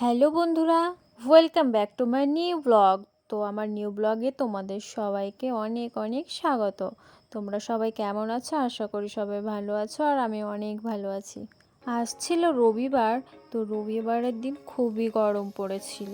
Hello বন্ধুরা welcome back to my new blog তো আমার নিউ ব্লগে তোমাদের সবাইকে অনেক অনেক স্বাগত। তোমরা সবাই কেমন আছো? আশা করি সবাই ভালো আছো আর আমি অনেক ভালো আছি। আজ ছিল রবিবার, তো রবিবারের দিন খুবই গরম পড়েছিল।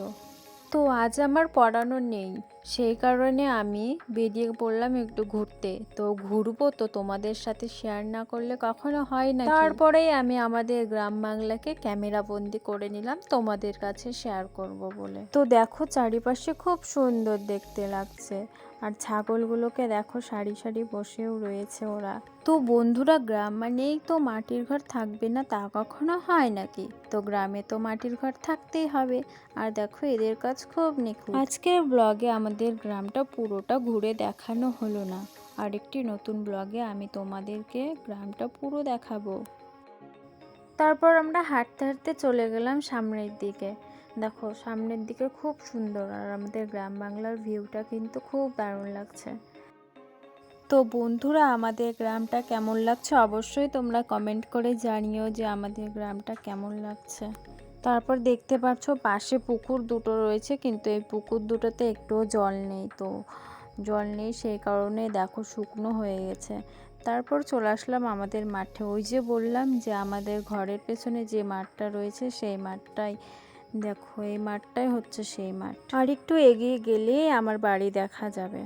তো আজ আমার পড়ানো নেই। সেই কারণে আমি বেরিয়ে পড়লাম একটু ঘুরতে। তো ঘুরবো তো তোমাদের সাথে শেয়ার না করলে কখনো হয় না তারপরেই আমি আমাদের গ্রাম বাংলাকে ক্যামেরা বন্দি করে নিলাম, তোমাদের কাছে শেয়ার করব বলে। তো দেখো চারিপাশে খুব সুন্দর দেখতে লাগছে। আর ছাগলগুলোকে দেখো সারি সারি বসেও রয়েছে ওরা। তো বন্ধুরা, গ্রাম মানেই তো মাটির ঘর থাকবে না তা কখনো হয় নাকি? তো গ্রামে তো মাটির ঘর থাকতেই হবে। আর দেখো এদের কাজ খুব নিখুঁত। আজকের ব্লগে আমাদের গ্রামটা পুরোটা ঘুরে দেখানো হলো না। আরেকটি নতুন ব্লগে আমি তোমাদেরকে গ্রামটা পুরো দেখাবো। তারপর আমরা হাঁটতে হাঁটতে চলে গেলাম সামনের দিকে। দেখো, সামনের দিকে খুব সুন্দর আর আমাদের গ্রাম বাংলার ভিউটা কিন্তু খুব দারুণ লাগছে। তো বন্ধুরা, আমাদের গ্রামটা কেমন লাগছে অবশ্যই তোমরা কমেন্ট করে জানিও যে আমাদের গ্রামটা কেমন লাগছে। তারপর দেখতে পাচ্ছ পাশে পুকুর দুটো রয়েছে, কিন্তু এই পুকুর দুটোতে একটুও জল নেই তো। জল নেই সেই কারণে দেখো শুকনো হয়ে গেছে। তারপর চলে আসলাম আমাদের মাঠে। ওই যে বললাম যে আমাদের ঘরের পেছনে যে মাঠটা রয়েছে সেই মাঠটাই। দেখো এই মাঠটাই হচ্ছে সেই মাঠ। আর একটু এগিয়ে গেলেই আমার বাড়ি দেখা যাবে।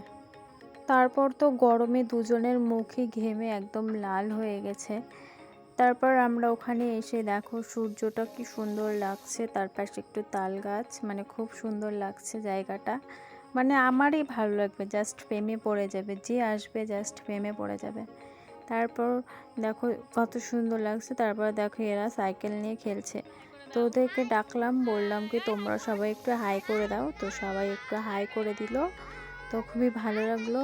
তারপর তো গরমে দুজনের মুখই ঘেমে একদম লাল হয়ে গেছে। তারপর আমরা ওখানে এসে দেখো সূর্যটা কি সুন্দর লাগছে। তার পাশে একটু তাল গাছ মানে খুব সুন্দর লাগছে জায়গাটা। মানে আমারই ভালো লাগবে জাস্ট প্রেমে পড়ে যাবে, যে আসবে জাস্ট প্রেমে পড়ে যাবে। তারপর দেখো কত সুন্দর লাগছে, তারপর দেখো এরা সাইকেল নিয়ে খেলছে। তো ওদেরকে ডাকলাম, বললাম কি তোমরা সবাই একটু হাই করে দাও। তো সবাই একটু হাই করে দিল। তো খুবই ভালো লাগল।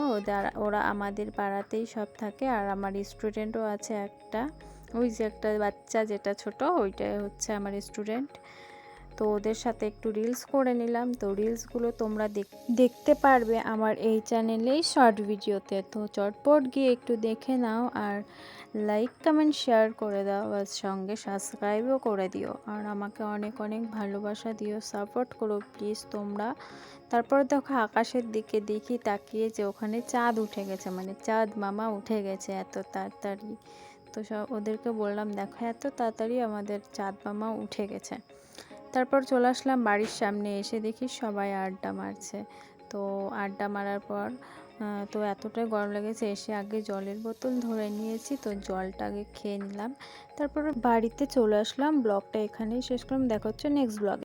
ওরা আমাদের পাড়াতেই সব থাকে আর আমার স্টুডেন্টও আছে একটা। ওই যে একটা বাচ্চা যেটা ছোট, ওইটাই হচ্ছে আমার স্টুডেন্ট তো ওদের সাথে একটু রিলস করে নিলাম। তো রিলসগুলো তোমরা দেখতে পারবে আমার এই চ্যানেলেই শর্ট ভিডিওতে তো। চটপট গিয়ে একটু দেখে নাও আর লাইক কমেন্ট শেয়ার করে দাও আর সঙ্গে সাবস্ক্রাইবও করে দিও। আর আমাকে অনেক অনেক ভালোবাসা দিও সাপোর্ট করো প্লিজ তোমরা। তারপর দেখো আকাশের দিকে দেখি তাকিয়ে যে ওখানে চাঁদ উঠে গেছে। মানে চাঁদ মামা উঠে গেছে এত তাড়াতাড়ি। তো সব ওদেরকে বললাম, দেখো এত তাড়াতাড়ি আমাদের চাঁদ মামা উঠে গেছে। তারপর চলে আসলাম বাড়ির সামনে, এসে দেখি সবাই আড্ডা মারছে। তো আড্ডা মারার পর তো এতটাই গরম লেগেছে, এসে আগে জলের বোতল ধরে নিয়েছি, তো জলটা আগে খেয়ে নিলাম। তারপর বাড়িতে চলে আসলাম, ব্লগটা এখানেই শেষ করলাম, দেখা হচ্ছে নেক্সট ব্লগে